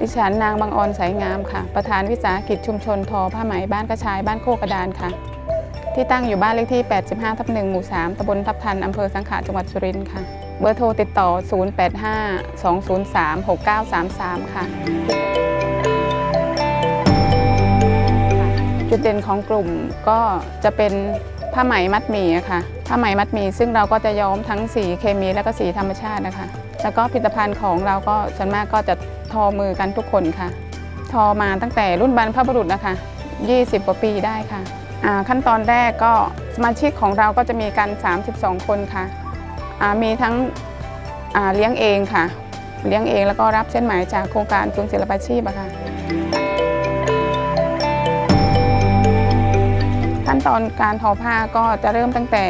ดิฉันนางบางออนสายงามค่ะ ประธานวิสาหกิจชุมชนทอผ้าไหมบ้านกระชายบ้านโคกระดานค่ะ ที่ตั้งอยู่บ้านเลขที่ 85 ทับ1หมู่ 3ตำบลทับทันอำเภอสังขะจังหวัดสุรินทร์ค่ะ เบอร์โทรติดต่อ 085 203 6933 ค่ะจุดเด่นของกลุ่มก็จะเป็นผ้าไหมมัดหมี่ค่ะ ผ้าไหมมัดหมี่ซึ่งเราก็จะย้อมทั้งสีเคมีและก็สีธรรมชาตินะคะ แล้วก็ผลิตภัณฑ์ของเราก็ส่วนมากก็จะทอมือกันทุกคนค่ะ ทอมาตั้งแต่รุ่นบรรพบุรุษนะคะ 20 กว่าปีได้ค่ะขั้นตอนแรกก็สมาชิกของเราก็จะมีกัน 32 คนค่ะมีทั้งเลี้ยงเองค่ะ เลี้ยงเองแล้วก็รับเส้นหมายจากโครงการศูนศิลปาชีพอะค่ะขั้นตอนการทอผ้าก็จะเริ่มตั้งแต่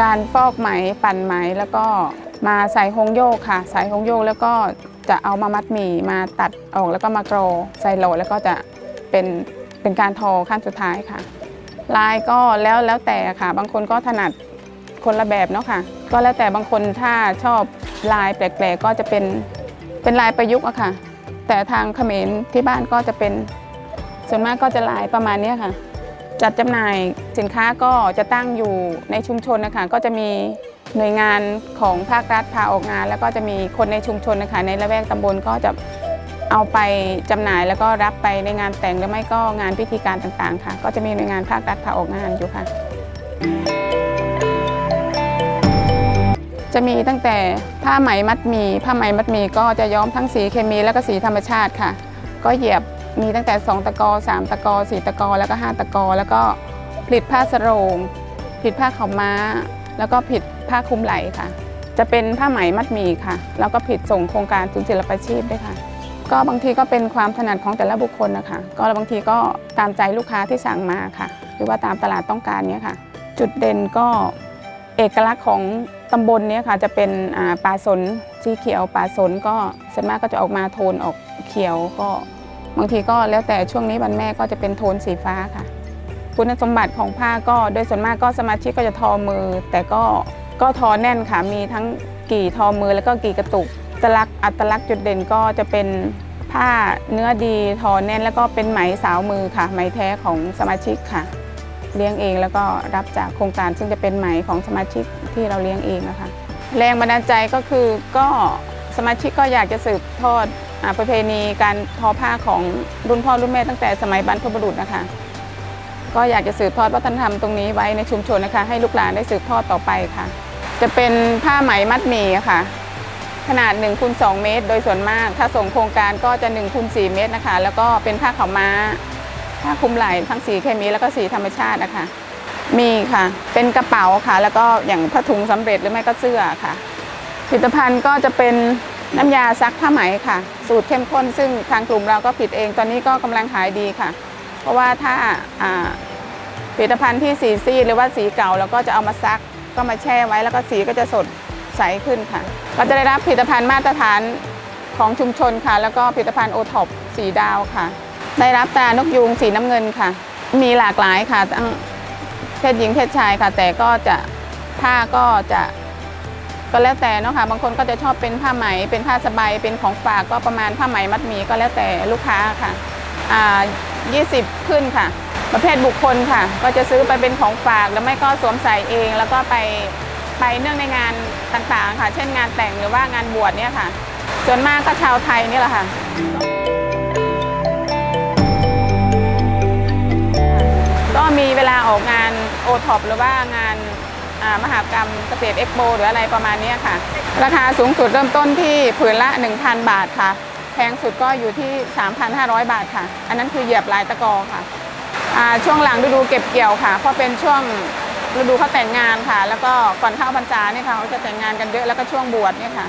การฟอกไหมปั่นไหมแล้วก็ มาใส่ฮงโยกค่ะ ใส่ฮงโยกแล้วก็จะเอามามัดหมี่มาตัดออกแล้วก็มากรอใส่โหลแล้วก็จะเป็นเป็นการทอขั้นสุดท้ายค่ะ ลายก็แล้วแล้วแต่ค่ะ บางคนก็ถนัดคนละแบบเนาะค่ะ ก็แล้วแต่บางคนถ้าชอบลายแปลกๆก็จะเป็นเป็นลายประยุกต์อะค่ะ แต่ทางเขมรที่บ้านก็จะเป็นส่วนมากก็จะลายประมาณนี้ค่ะ จัดจำหน่ายสินค้าก็จะตั้งอยู่ในชุมชนนะคะก็จะมี หน่วยงานของภาครัฐพาออกงาน แล้วก็จะมีคนในชุมชนนะคะในละแวกตำบลก็จะเอาไปจำหน่ายแล้วก็รับไปในงานแต่งหรือไม่ก็งานพิธีการต่างๆ ค่ะ ก็จะมีหน่วยงานภาครัฐพาออกงานอยู่ค่ะ จะมีตั้งแต่ผ้าไหมมัดมีผ้าไหมมัดมีก็จะย้อมทั้งสีเคมีและก็สีธรรมชาติค่ะ ก็เหยียบมีตั้งแต่ 2 ตะกอ 3 ตะกอ 4 ตะกอ แล้วก็ 5 ตะกอ แล้วก็ผลิตผ้าสโรงผลิตผ้าขาวม้า แล้วก็ผลิตผ้าคลุมไหล่ค่ะ จะเป็นผ้าไหมมัดหมี่ค่ะ แล้วก็ผลิตส่งโครงการศูนย์ศิลปาชีพด้วยค่ะ ก็บางทีก็เป็นความถนัดของแต่ละบุคคลนะคะ ก็บางทีก็ตามใจลูกค้าที่สั่งมาค่ะ หรือว่าตามตลาดต้องการเนี้ยค่ะ จุดเด่นก็เอกลักษณ์ของตำบลเนี้ยค่ะจะเป็นป่าสนสีเขียวป่าสนก็ส่วนมากก็จะออกมาโทนออกเขียวก็บางทีก็แล้วแต่ช่วงนี้วันแม่ก็จะเป็นโทนสีฟ้าค่ะ คุณสมบัติของผ้าก็โดยส่วนมากก็สมาชิกก็จะทอมือ แต่ก็ก็ทอแน่นค่ะมีทั้งกี่ทอมือแล้วก็กี่กระตุกอัตลักษณ์อัตลักษณ์จุดเด่นก็จะเป็นผ้าเนื้อดีทอแน่น แล้วก็เป็นไหมสาวมือค่ะ ไหมแท้ของสมาชิกค่ะ เลี้ยงเองแล้วก็รับจากโครงการซึ่งจะเป็นไหมของสมาชิกที่เราเลี้ยงเองนะคะแรงบันดาลใจก็คือก็สมาชิกก็อยากจะสืบทอดอประเพณีการทอผ้าของรุ่นพ่อรุ่นแม่ตั้งแต่สมัยบรรพบุรุษนะคะ ก็อยากจะสืบทอดวัฒนธรรมตรงนี้ไว้ในชุมชนนะคะ ให้ลูกหลานได้สืบทอดต่อไปค่ะ จะเป็นผ้าไหมมัดหมี่ค่ะ ขนาด1คูณ2เมตร โดยส่วนมาก ถ้าส่งโครงการก็จะ1คูณ4เมตรนะคะ แล้วก็เป็นผ้าขาวม้า ผ้าคลุมไหล่ทั้งสีเคมีแล้วก็สีธรรมชาตินะคะ มีค่ะ เป็นกระเป๋าค่ะ แล้วก็อย่างผ้าถุงสำเร็จหรือไม่ก็เสื้อค่ะ ผลิตภัณฑ์ก็จะเป็นน้ำยาซักผ้าไหมค่ะ สูตรเข้มข้นซึ่งทางกลุ่มเราก็ผลิตเองตอนนี้ก็กำลังขายดีค่ะ ราะว่าถ้าผลิตภัณฑ์ที่สีซีดหรือว่าสีเก่าเราก็จะเอามาซักก็มาแช่ไว้แล้วก็สีก็จะสดใสขึ้นค่ะ ก็จะได้รับผลิตภัณฑ์มาตรฐานของชุมชนค่ะ แล้วก็ผลิตภัณฑ์โอท็อปสีดาวค่ะ ได้รับตานกยูงสีน้ำเงินค่ะ มีหลากหลายค่ะทั้งเพศหญิงเพศชายค่ะ แต่ก็จะผ้าก็จะก็แล้วแต่เนาะค่ะบางคนก็จะชอบเป็นผ้าไหมเป็นผ้าสบายเป็นของฝากก็ประมาณผ้าไหมมัดหมี่ก็แล้วแต่ลูกค้าค่ะ 20 ขึ้นค่ะ ประเภทบุคคลค่ะ ก็จะซื้อไปเป็นของฝาก แล้วไม่ก็สวมใส่เอง แล้วก็ไปไปเนื่องในงานต่างๆ ค่ะ เช่นงานแต่งหรือว่างานบวชเนี่ยค่ะ ส่วนมากก็ชาวไทยนี่แหละค่ะก็มีเวลาออกงานโอท็อปหรือว่างานมหากรรมเกษตรเอ็กโปหรืออะไรประมาณนี้ค่ะ ราคาสูงสุดเริ่มต้นที่ผืนละ 1,000 บาทค่ะ พงสุดก็อยู่ที่ 3,500 บาทค่ะ อันนั้นคือเหยียบลายตะกอค่ะช่วงหลังฤดูเก็บเกี่ยวค่ะ เพราะเป็นช่วงฤดูเขาแต่งงานค่ะ แล้วก็ก่อนเข้าพรรษาเนี่ยค่ะเขาจะแต่งงานกันเยอะแล้วก็ช่วงบวชเนี่ยค่ะ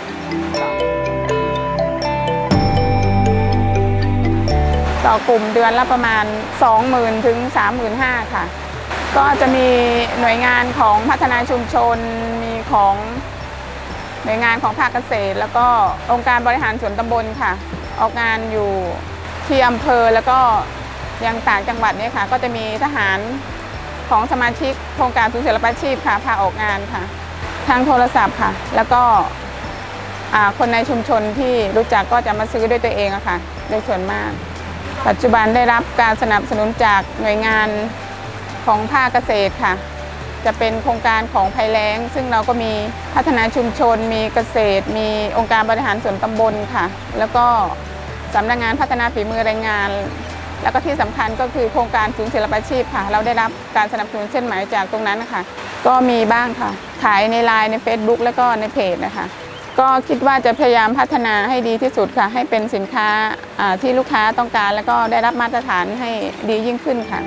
ต่อกลุ่มเดือนละประมาณ 20,000ถึง35,000ค่ะ ก็จะมีหน่วยงานของพัฒนาชุมชนมีของหน่วยงานของภาคเกษตร แล้วก็องค์การบริหารส่วนตำบลค่ะ ออกงานอยู่ที่อำเภอแล้วก็ยังต่างจังหวัดเนี่ยค่ะ ก็จะมีทหารของสมาชิกโครงการศูนย์ศิลปาชีพค่ะพาออกงานค่ะ ทางโทรศัพท์ค่ะ แล้วก็คนในชุมชนที่รู้จักก็จะมาซื้อด้วยตัวเองอะค่ะโดยส่วนมาก ปัจจุบันได้รับการสนับสนุนจากหน่วยงานของภาคเกษตรค่ะ จะเป็นโครงการของภัยแล้ง ซึ่งเราก็มีพัฒนาชุมชน มีเกษตร มีองค์การบริหารส่วนตำบลค่ะ แล้วก็ สำนักงานพัฒนาฝีมือแรงงาน แล้วก็ที่สำคัญก็คือโครงการศูนย์ศิลปาชีพค่ะ เราได้รับการสนับสนุนเส้นหมายจากตรงนั้นนะคะก็มีบ้างค่ะ ขายในไลน์ใน Facebook แล้วก็ในเพจนะคะ ก็คิดว่าจะพยายามพัฒนาให้ดีที่สุดค่ะ ให้เป็นสินค้าอ่าที่ลูกค้าต้องการ แล้วก็ได้รับมาตรฐานให้ดียิ่งขึ้นค่ะ